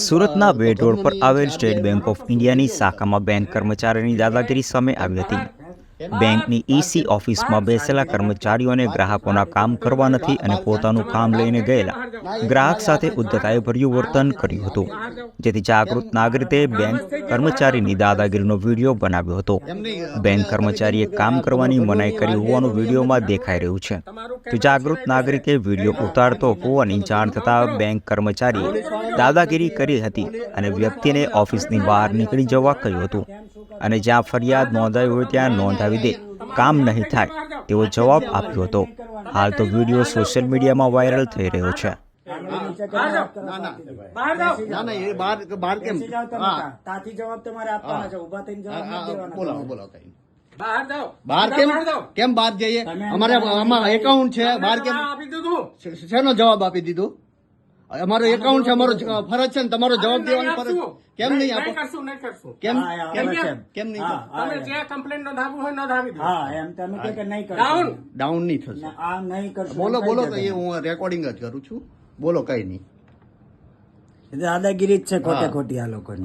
સુરતના બેટ રોડ પર આવેલ સ્ટેટ બેંક ઓફ ઇન્ડિયાની શાખામાં બેંક કર્મચારીની દાદાગીરી સામે આવી હતી. બેંકની ઈસી ઓફિસમાં બેસેલા કર્મચારીઓને ગ્રાહકોના કામ કરવા નથી અને પોતાનું કામ લઈને ગયેલા. ગ્રાહક સાથે ઉદ્ધતાએ ભર્યું વર્તન કર્યું હતું. જેથી જાગૃત નાગરિકે બેંક કર્મચારીની દાદાગીરીનો વીડિયો બનાવ્યો હતો. બેંક કર્મચારીએ કામ કરવાની મનાઈ કરી હોવાનું વિડીયોમાં દેખાઈ રહ્યું છે. તો જાગૃત નાગરિકે વીડિયો ઉતારતો હોવાની જાણ થતાં બેંક કર્મચારીએ દાદાગીરી કરી હતી અને વ્યક્તિને ઓફિસની બહાર નીકળી જવા કહ્યું હતું. અને જ્યાં ફરિયાદ નોંધાઈ હોય ત્યાં નોંધાવી દે. કામ નહીં થાય, તેવો જવાબ આપ્યો હતો. હાલ તો વીડિયો સોશિયલ મીડિયામાં વાયરલ થઈ રહ્યો છે. બહાર કેમ? કેમ? બાર જઈએ? અમારે એકાઉન્ટ છે. બહાર કેમ? શેનો જવાબ આપી દીધું? અમારો એકાઉન્ટ છે અમારો ફરજ છે ને તમારો જવાબ નહીં દેવાની ફરજ. કેમ નહીં આપો? કરશું નહીં કરશું. કેમ કેમ કેમ નહીં તમે જે કમ્પ્લેન નોંધાવવું હોય નોંધાવી દો. હા એમ તમે કે કે નહીં કરો ડાઉન. ડાઉન નહીં થશે. આ નહીં કરશું બોલો બોલો તો એ હું રેકોર્ડિંગ જ કરું છું. બોલો કઈ નહીં. દાદાગીરી જ છે ખોટે ખોટી આ લોકોની.